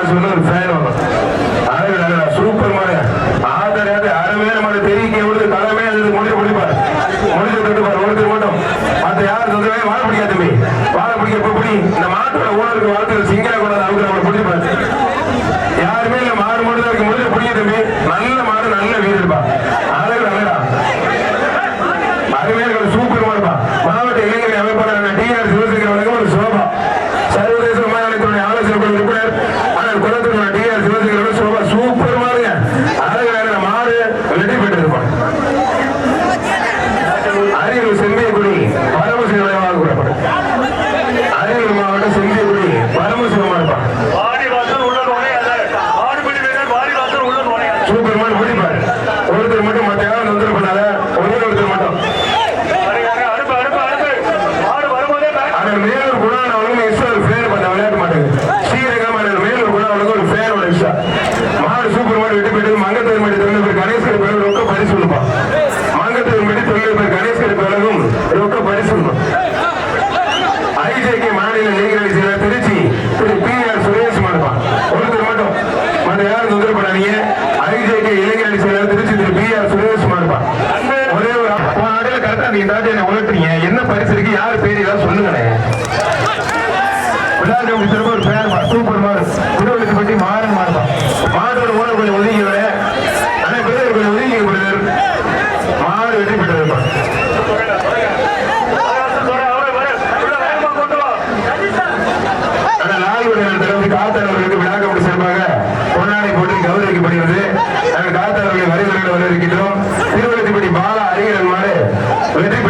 நான் சொன்ன ஒரு ஃபேன் வரும் சூப்பர் மாதிரி யாருமே நம்ம தலைமை அது முடிவு பிடிப்பார் முடிச்சு கட்டுப்பார் ஒருத்தர் மட்டும். மற்ற யாரும் சொந்தமே வாழ பிடிக்காதுமே வாழ பிடிக்க பிடி. இந்த மாட்டோட ஊழலுக்கு வாழ்த்து சிங்கள கூட அவங்க நம்ம பிடிப்பார். யாருமே இல்லை. மாடு மட்டும் இருக்கு. முடிச்சு பிடிக்காதுமே நல்ல மாடு நல்ல வீடு இருப்பா அழகு அழகா சூப்பர் மாடுப்பா. பெற்றிருப்பார் அரியலூர் செம்பியக்குடி பரமசி நிலையமாக கூறப்படும் அரியலூர் மாவட்டம் செம்பியக்குடி பரமசி சூப்பர்மான் குடி அப்படின்றாட்டு என்ன உணர்த்துறீங்க என்ன பரிசு இருக்கு? யார் பேர்? ஏதாவது விட ஆனா பிறகு கொஞ்சம் ஒதுங்கி விடுதல் மாடு வெற்றி பெற்றிருப்பாங்க காத்தரவர்களுக்கு விழாக்கம் சிறப்பாக போட்டு கௌரவிக்கப்படுகிறது. நாங்கள் காத்தரவர்களை வரவிருக்கின்றோம் திருவள்ளத்திப்படி பாலா அறிஞர்கள் We're